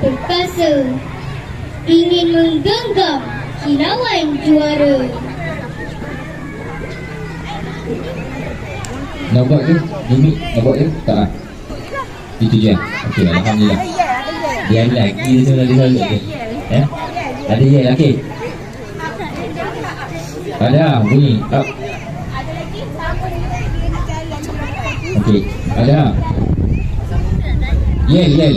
perkasa Ingin menggenggam kilauan juara. Nampak ke? Mimik nampak ke? Tak lah Itu je. Okey Alhamdulillah. Dia ada lagi Dia ada lagi ke? Eh? Ada je lagi Ada bunyi. Up Okey Ada. Yel yel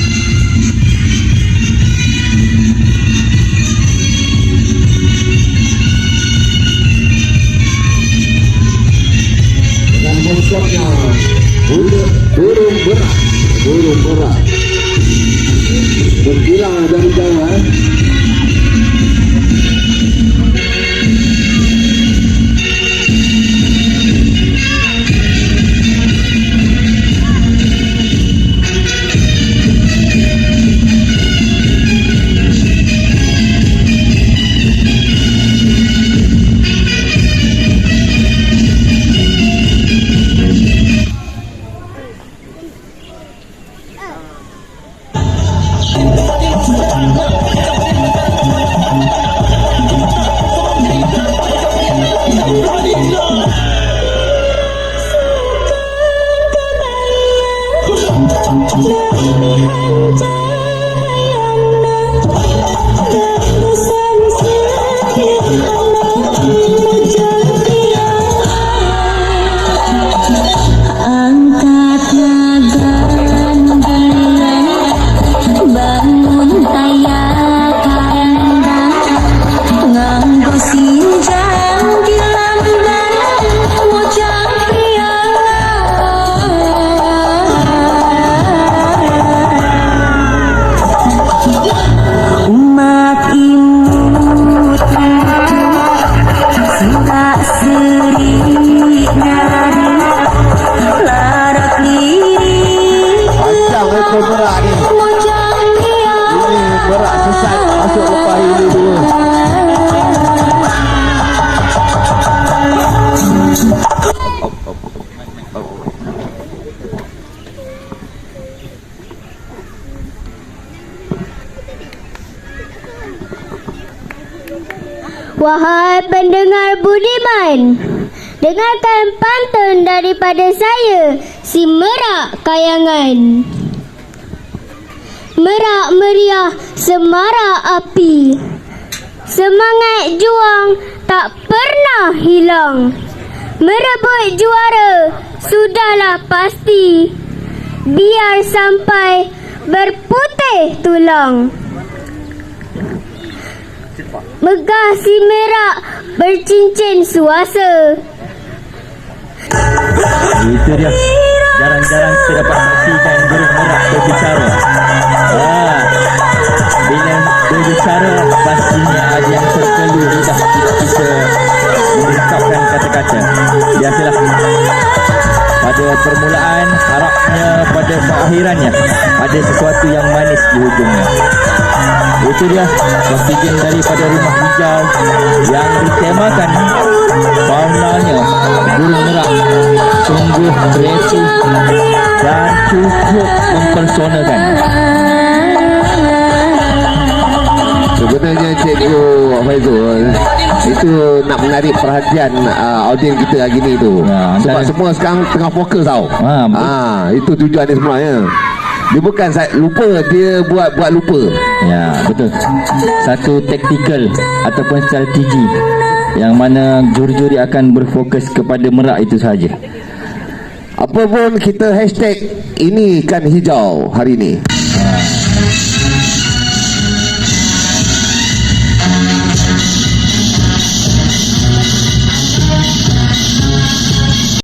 Musuhnya Burung Burung berat Burung berat Berkilang dari jauh Wahai pendengar budiman Dengarkan pantun daripada saya Si Merak Kayangan. Merak meriah semara api Semangat juang tak pernah hilang. Merebut juara sudahlah pasti Biar sampai berputih tulang Megah si merak bercincin suasa. Itu dia. Jarang-jarang kita dapat saksikan burung merak berbicara. Ah, Bila berbicara Pastinya ada yang terkelu Lidah kita, kita Mengungkapkan kata-kata. Biasalah Pada permulaan Harapnya pada keakhirannya Ada sesuatu yang manis di hujungnya Itu dia Kontijen daripada rumah hijau Yang ditemakan faunanya burung merak sungguh kreatif dan cukup mempersonakan. Sebenarnya Cikgu Faizul itu nak menarik perhatian uh, audiens kita hari ni tu. Ya, Sebab semua sekarang tengah fokus tau. Ha. Ah, itu tujuan dia sebenarnya. Dia bukan sa- lupa, dia buat buat lupa. Ya, betul. Satu taktikal ataupun strategi yang mana juri-juri akan berfokus kepada merak itu sahaja. Apa pun kita hashtag ini kan hijau hari ni.